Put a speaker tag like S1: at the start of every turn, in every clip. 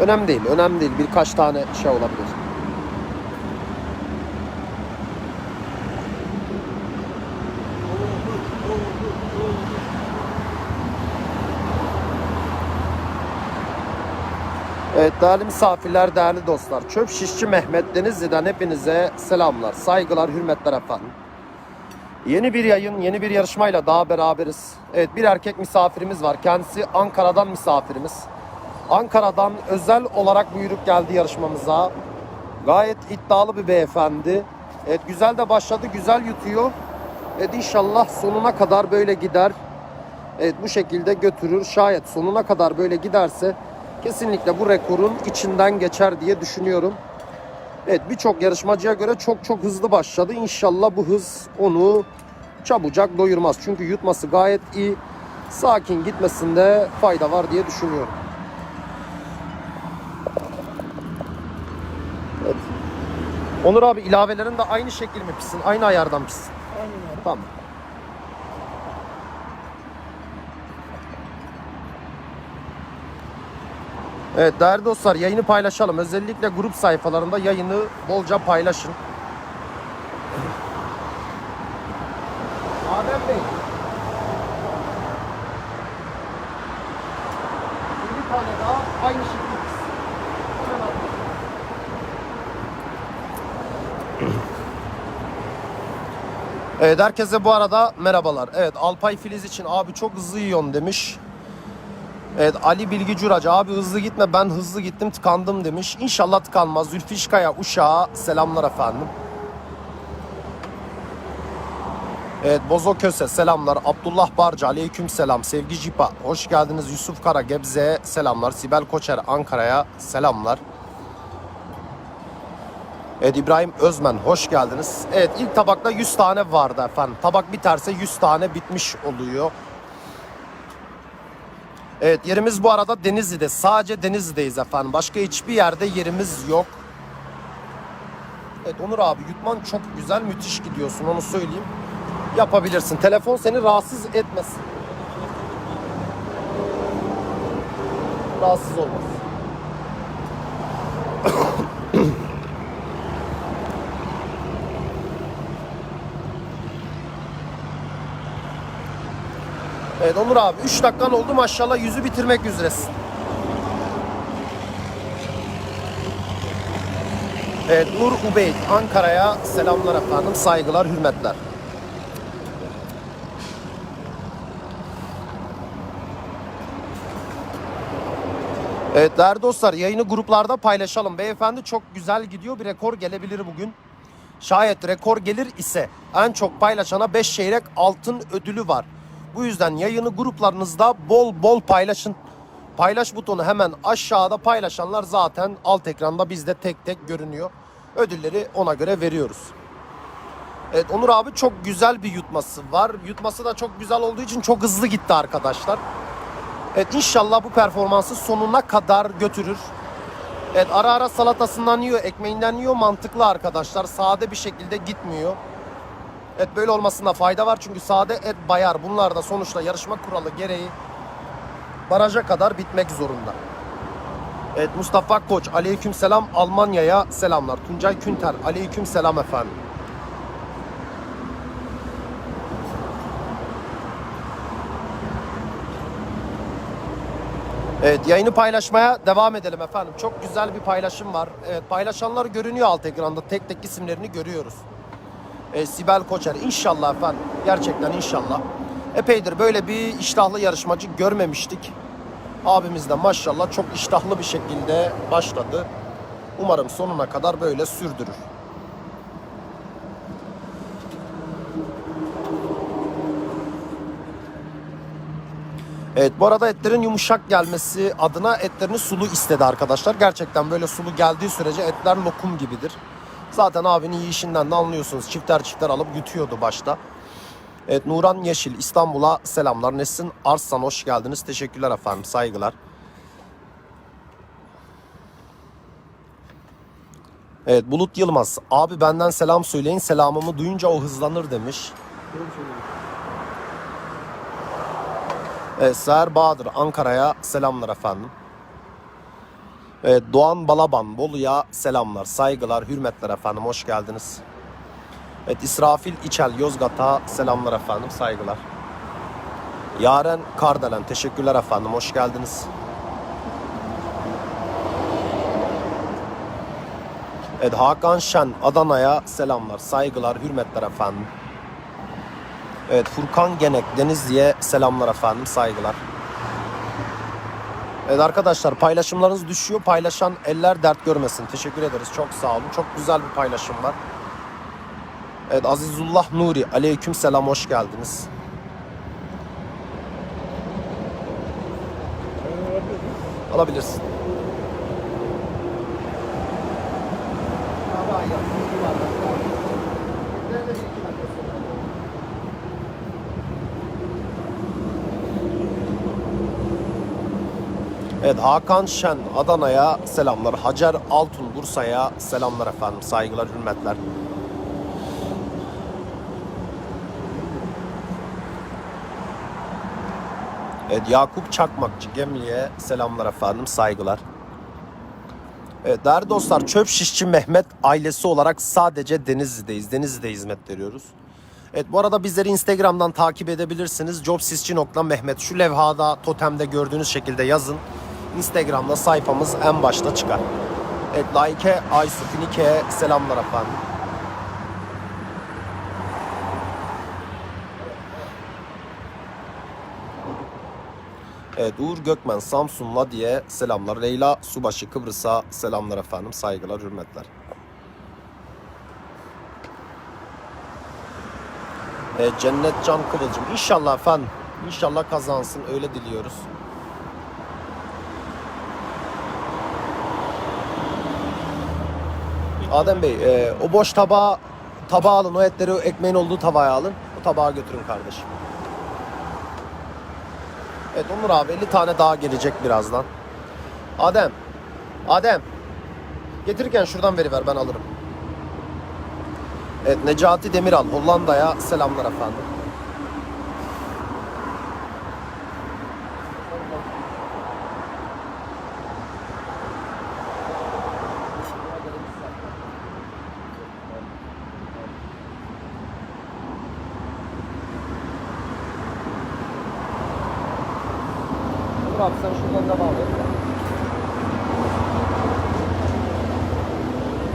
S1: Önemli değil, önemli değil. Birkaç tane şey olabilir. Evet değerli misafirler, değerli dostlar. Çöp Şişçi Mehmet Denizli'den hepinize selamlar, saygılar, hürmetler efendim. Yeni bir yayın, yeni bir yarışmayla daha beraberiz. Evet bir erkek misafirimiz var. Kendisi Ankara'dan misafirimiz. Ankara'dan özel olarak buyurup geldi yarışmamıza. Gayet iddialı bir beyefendi. Evet güzel de başladı, güzel yutuyor. Evet inşallah sonuna kadar böyle gider. Evet bu şekilde götürür. Şayet sonuna kadar böyle giderse kesinlikle bu rekorun içinden geçer diye düşünüyorum. Evet birçok yarışmacıya göre çok çok hızlı başladı. İnşallah bu hız onu çabucak doyurmaz. Çünkü yutması gayet iyi. Sakin gitmesinde fayda var diye düşünüyorum. Onur abi ilavelerin de aynı şekil mi pişsin? Aynı ayardan pişsin.
S2: Aynen abi.
S1: Tamam. Evet değerli dostlar yayını paylaşalım. Özellikle grup sayfalarında yayını bolca paylaşın. Adem Bey. Bir tane daha aynı şekilde. Hemen alayım. Evet herkese bu arada merhabalar. Evet Alpay Filiz için abi çok hızlı yiyorsun demiş. Evet Ali Bilgi Curacı abi hızlı gitme ben hızlı gittim tıkandım demiş. İnşallah tıkanmaz. Zülfişkaya Uşağı selamlar efendim. Evet Bozo Köse selamlar. Abdullah Barca aleyküm selam. Sevgi Cipa hoş geldiniz. Yusuf Kara Gebze'ye selamlar. Sibel Koçer Ankara'ya selamlar. Evet İbrahim Özmen hoş geldiniz. Evet ilk tabakta 100 tane vardı efendim. Tabak biterse 100 tane bitmiş oluyor. Evet yerimiz bu arada Denizli'de. Sadece Denizli'deyiz efendim. Başka hiçbir yerde yerimiz yok. Evet Onur abi yutman çok güzel müthiş gidiyorsun onu söyleyeyim. Yapabilirsin. Telefon seni rahatsız etmesin. Rahatsız olmaz. Evet Onur abi 3 dakikan oldu maşallah yüzü bitirmek üzeresin. Evet Nur Ubeyd Ankara'ya selamlar efendim saygılar hürmetler. Evet değerli dostlar yayını gruplarda paylaşalım. Beyefendi çok güzel gidiyor bir rekor gelebilir bugün. Şayet rekor gelir ise en çok paylaşana 5 çeyrek altın ödülü var. Bu yüzden yayını gruplarınızda bol bol paylaşın. Paylaş butonu hemen aşağıda paylaşanlar zaten alt ekranda bizde tek tek görünüyor. Ödülleri ona göre veriyoruz. Evet Onur abi çok güzel bir yutması var. Yutması da çok güzel olduğu için çok hızlı gitti arkadaşlar. Evet inşallah bu performansı sonuna kadar götürür. Evet ara ara salatasından yiyor, ekmeğinden yiyor. Mantıklı arkadaşlar. Sade bir şekilde gitmiyor. Evet böyle olmasında fayda var çünkü sade et bayar. Bunlar da sonuçta yarışma kuralı gereği baraja kadar bitmek zorunda. Evet Mustafa Koç aleyküm selam Almanya'ya selamlar. Tuncay Künter aleyküm selam efendim. Evet yayını paylaşmaya devam edelim efendim. Çok güzel bir paylaşım var. Evet paylaşanlar görünüyor alt ekranda. Tek tek isimlerini görüyoruz. E, Sibel Koçer inşallah efendim. Gerçekten inşallah. Epeydir böyle bir iştahlı yarışmacı görmemiştik. Abimiz de maşallah çok iştahlı bir şekilde başladı. Umarım sonuna kadar böyle sürdürür. Evet bu arada etlerin yumuşak gelmesi adına etlerini sulu istedi arkadaşlar. Gerçekten böyle sulu geldiği sürece etler lokum gibidir. Zaten abinin yiyişinden de anlıyorsunuz. Çifter çifter alıp yutuyordu başta. Evet Nuran Yeşil İstanbul'a selamlar. Nesin Arslan hoş geldiniz. Teşekkürler efendim. Saygılar. Evet Bulut Yılmaz. Abi benden selam söyleyin. Selamımı duyunca o hızlanır demiş. Evet Seher Bahadır Ankara'ya selamlar efendim. Evet, Doğan Balaban, Bolu'ya selamlar, saygılar, hürmetler efendim, hoş geldiniz. Evet, İsrafil İçel, Yozgat'a selamlar efendim, saygılar. Yaren Kardelen, teşekkürler efendim, hoş geldiniz. Evet, Hakan Şen, Adana'ya selamlar, saygılar, hürmetler efendim. Evet, Furkan Genek, Denizli'ye selamlar efendim, saygılar. Evet arkadaşlar paylaşımlarınız düşüyor. Paylaşan eller dert görmesin. Teşekkür ederiz. Çok sağ olun. Çok güzel bir paylaşım var. Evet Azizullah Nuri. Aleyküm selam. Hoş geldiniz. Alabilirsin. Evet Hakan Şen Adana'ya selamlar. Hacer Altun Bursa'ya selamlar efendim. Saygılar, hürmetler. Evet Yakup Çakmakçı Gemli'ye selamlar efendim. Saygılar. Evet değerli dostlar Çöp Şişçi Mehmet ailesi olarak sadece Denizli'deyiz. Denizli'de hizmet veriyoruz. Evet bu arada bizleri Instagram'dan takip edebilirsiniz. Jobsisçi.mehmet şu levhada totemde gördüğünüz şekilde yazın. Instagram'da sayfamız en başta çıkar. Evet Like Aysu Finike'ye selamlar efendim. Evet Uğur Gökmen Samsun'la diye selamlar. Leyla Subaşı Kıbrıs'a selamlar efendim. Saygılar, hürmetler. E, Cennet Can Kıvılcım. İnşallah efendim. İnşallah kazansın. Öyle diliyoruz. Adem Bey, e, o boş tabağı tabağı alın. O etleri o ekmeğin olduğu tabağa alın. O tabağı götürün kardeşim. Evet Onur abi 50 tane daha gelecek birazdan. Adem. Adem. Getirirken şuradan veriver ben alırım. Evet Necati Demiral Hollanda'ya selamlar efendim.
S2: Onur abi sen şuradan da bağla.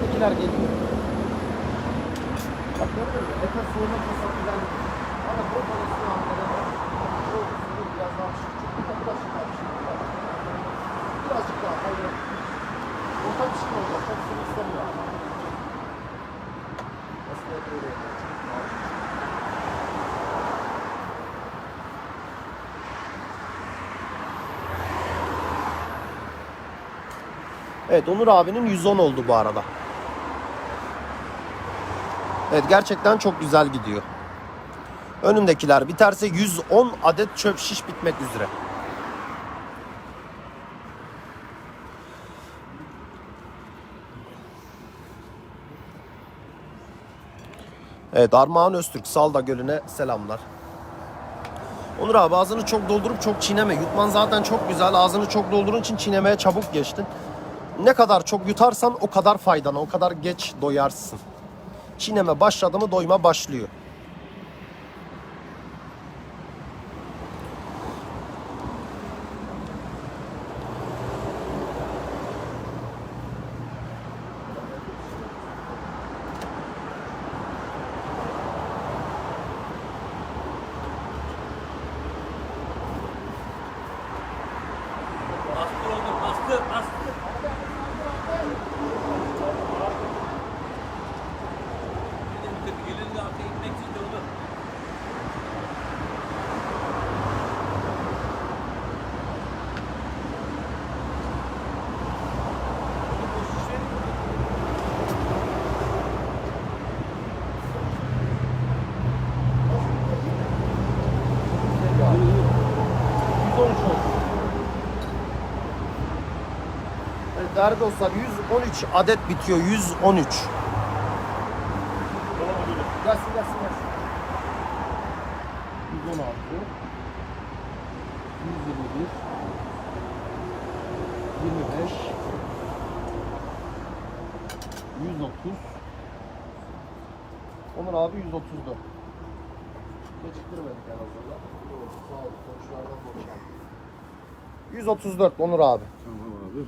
S2: Seninkiler geliyor.
S1: Evet Onur abinin 110 oldu bu arada. Evet gerçekten çok güzel gidiyor. Önümdekiler biterse 110 adet çöp şiş bitmek üzere. Evet Armağan Öztürk Salda Gölü'ne selamlar. Onur abi ağzını çok doldurup çok çiğneme. Yutman zaten çok güzel. Ağzını çok doldurun için çiğnemeye çabuk geçtin. Ne kadar çok yutarsan o kadar faydana, o kadar geç doyarsın. Çiğneme başladı mı doyma başlıyor. Değerli dostlar 113 adet bitiyor. 113.
S2: Gelsin gelsin gelsin. 116 121 25 130. Onur abi 134. Geciktirmedik en azından. Sağ ol. Komşulardan borç aldım. 134 Onur abi.
S3: Tamam abi.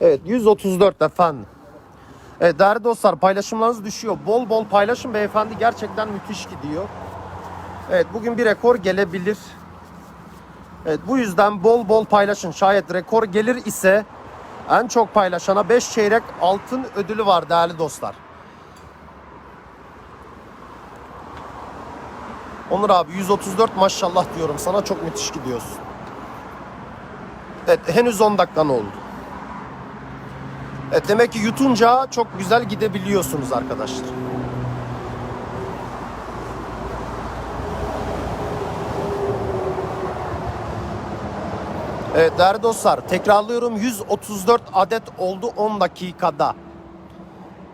S1: Evet 134 efendim. Evet değerli dostlar paylaşımlarınız düşüyor. Bol bol paylaşın beyefendi gerçekten müthiş gidiyor. Evet bugün bir rekor gelebilir. Evet bu yüzden bol bol paylaşın. Şayet rekor gelir ise en çok paylaşana 5 çeyrek altın ödülü var değerli dostlar. Onur abi 134 maşallah diyorum sana çok müthiş gidiyorsun. Evet henüz 10 dakikan oldu. Evet, demek ki yutunca çok güzel gidebiliyorsunuz arkadaşlar. Evet değerli dostlar tekrarlıyorum 134 adet oldu 10 dakikada.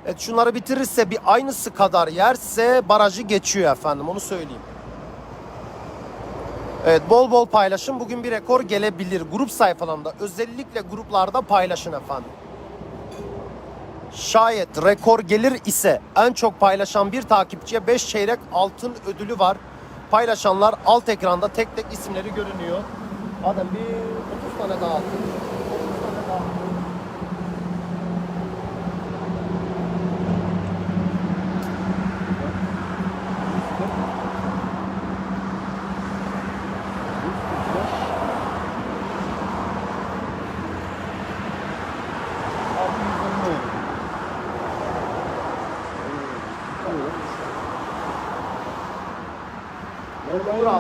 S1: Evet şunları bitirirse bir aynısı kadar yerse barajı geçiyor efendim onu söyleyeyim. Evet bol bol paylaşın bugün bir rekor gelebilir grup sayfalarında özellikle gruplarda paylaşın efendim. Şayet rekor gelir ise en çok paylaşan bir takipçiye 5 çeyrek altın ödülü var. Paylaşanlar alt ekranda tek tek isimleri görünüyor. Adem bir 30 tane daha altın. 30 tane daha altın.
S2: Abi 120 oldu.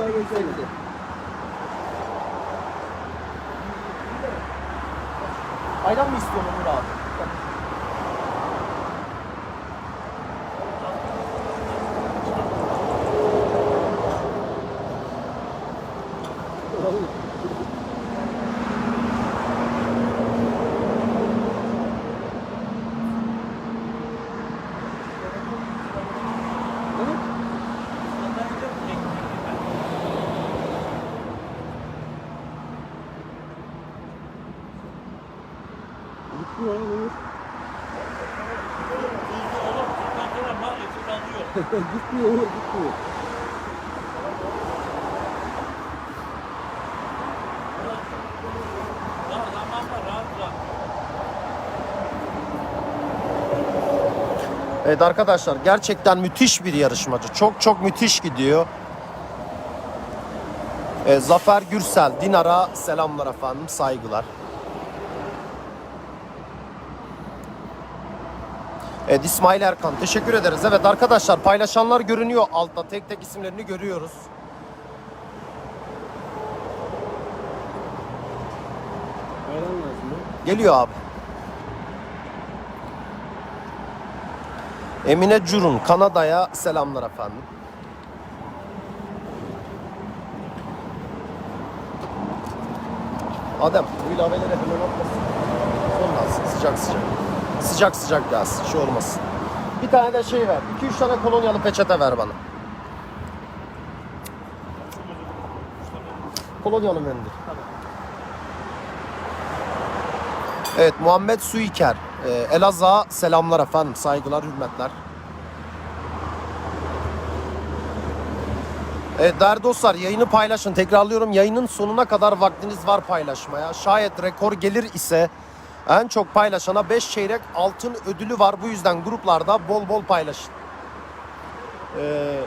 S2: 150. Ayran mı istiyorsun Onur abi?
S3: Uğur. Gitmiyor gitmiyor.
S1: Evet arkadaşlar gerçekten müthiş bir yarışmacı. Çok çok müthiş gidiyor. Ee, Zafer Gürsel, Dinar'a selamlar efendim, saygılar. Evet İsmail Erkan teşekkür ederiz. Evet arkadaşlar paylaşanlar görünüyor altta. Tek tek isimlerini görüyoruz. Geliyor abi. Emine Curun Kanada'ya selamlar efendim. Adem bu ilaveleri hemen atmasın. Alsın sıcak sıcak. Sıcak sıcak gelsin şey olmasın. Bir tane de şey ver. 2-3 tane kolonyalı peçete ver bana. Kolonyalı mendil. Evet Muhammed Suiker. Ee, Elazığ'a selamlar efendim. Saygılar, hürmetler. Evet değerli dostlar yayını paylaşın. Tekrarlıyorum yayının sonuna kadar vaktiniz var paylaşmaya. Şayet rekor gelir ise en çok paylaşana 5 çeyrek altın ödülü var. Bu yüzden gruplarda bol bol paylaşın. Ee,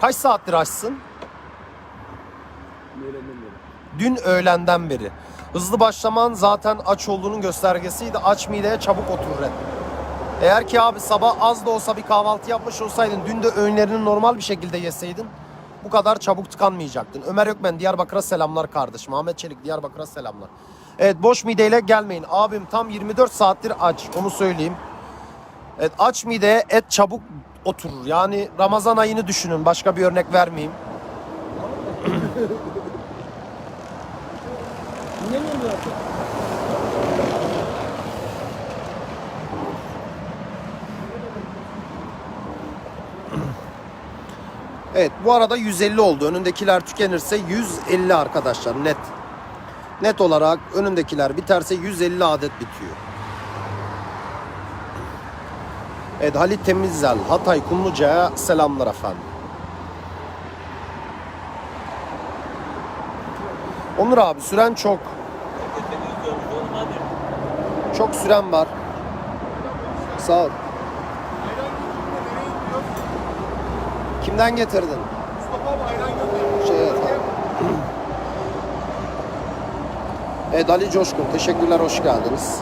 S1: kaç saattir açsın? Dün öğlenden beri. Hızlı başlaman zaten aç olduğunun göstergesiydi. Aç mideye çabuk oturur. Eğer ki abi sabah az da olsa bir kahvaltı yapmış olsaydın, dün de öğünlerini normal bir şekilde yeseydin bu kadar çabuk tıkanmayacaktın. Ömer Ökmen Diyarbakır'a selamlar kardeşim. Ahmet Çelik Diyarbakır'a selamlar. Evet boş mideyle gelmeyin. Abim tam 24 saattir aç. Onu söyleyeyim. Evet aç mideye et çabuk oturur. Yani Ramazan ayını düşünün. Başka bir örnek vermeyeyim. Evet bu arada 150 oldu. Önündekiler tükenirse 150 arkadaşlar net. Net olarak önündekiler biterse 150 adet bitiyor. Evet Halit Temizzel Hatay Kumluca'ya selamlar efendim. Onur abi süren çok. Çok süren var. Sağ ol. Kimden getirdin?
S2: Mustafa abi ayran göndermiş.
S1: Şey, evet. Ali Coşkun teşekkürler hoş geldiniz.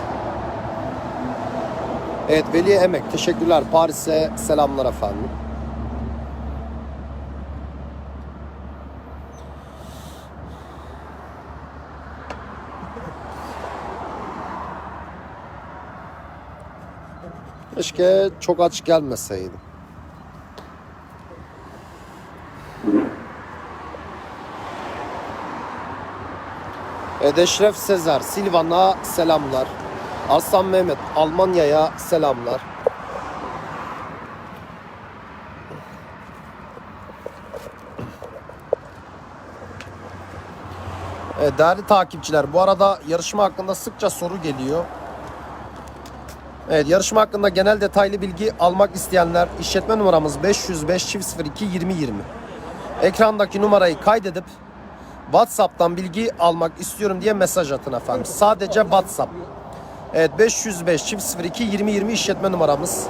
S1: Evet Veli Emek teşekkürler Paris'e selamlar efendim. Keşke çok aç gelmeseydim. Edeşref Sezer, Silvan'a selamlar. Arslan Mehmet, Almanya'ya selamlar. Evet, değerli takipçiler, bu arada yarışma hakkında sıkça soru geliyor. Evet, yarışma hakkında genel detaylı bilgi almak isteyenler işletme numaramız 505 02 2020. Ekrandaki numarayı kaydedip WhatsApp'tan bilgi almak istiyorum diye mesaj atın efendim. Sadece WhatsApp. Evet 505 02 2020 işletme numaramız.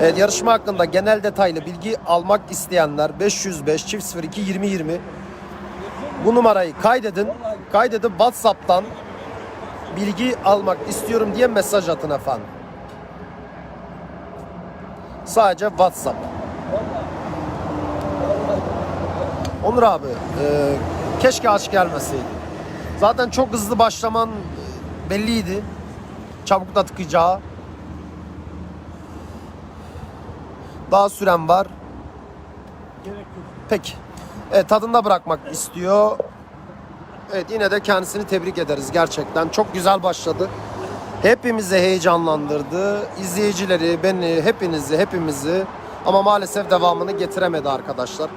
S1: Evet yarışma hakkında genel detaylı bilgi almak isteyenler 505 02 2020 bu numarayı kaydedin. Kaydedip WhatsApp'tan bilgi almak istiyorum diye mesaj atın efendim. Sadece WhatsApp. Onur abi, e, keşke aç gelmeseydi. Zaten çok hızlı başlaman e, belliydi. Çabuk da tıkacağı. Daha süren var. Peki. Evet, tadında bırakmak istiyor. Evet yine de kendisini tebrik ederiz gerçekten. Çok güzel başladı. Hepimizi heyecanlandırdı. İzleyicileri, beni, hepinizi, hepimizi. Ama maalesef devamını getiremedi arkadaşlar.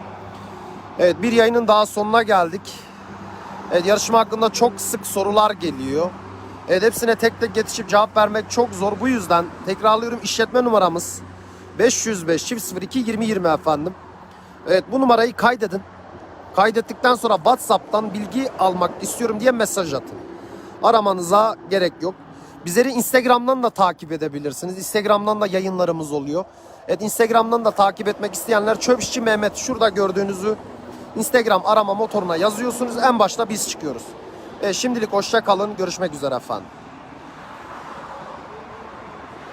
S1: Evet bir yayının daha sonuna geldik. Evet yarışma hakkında çok sık sorular geliyor. Evet hepsine tek tek yetişip cevap vermek çok zor. Bu yüzden tekrarlıyorum işletme numaramız 505 02 2020 efendim. Evet bu numarayı kaydedin. Kaydettikten sonra WhatsApp'tan bilgi almak istiyorum diye mesaj atın. Aramanıza gerek yok. Bizleri Instagram'dan da takip edebilirsiniz. Instagram'dan da yayınlarımız oluyor. Evet Instagram'dan da takip etmek isteyenler Çöpüşçü Mehmet şurada gördüğünüzü Instagram arama motoruna yazıyorsunuz. En başta biz çıkıyoruz. E, şimdilik hoşça kalın. Görüşmek üzere efendim.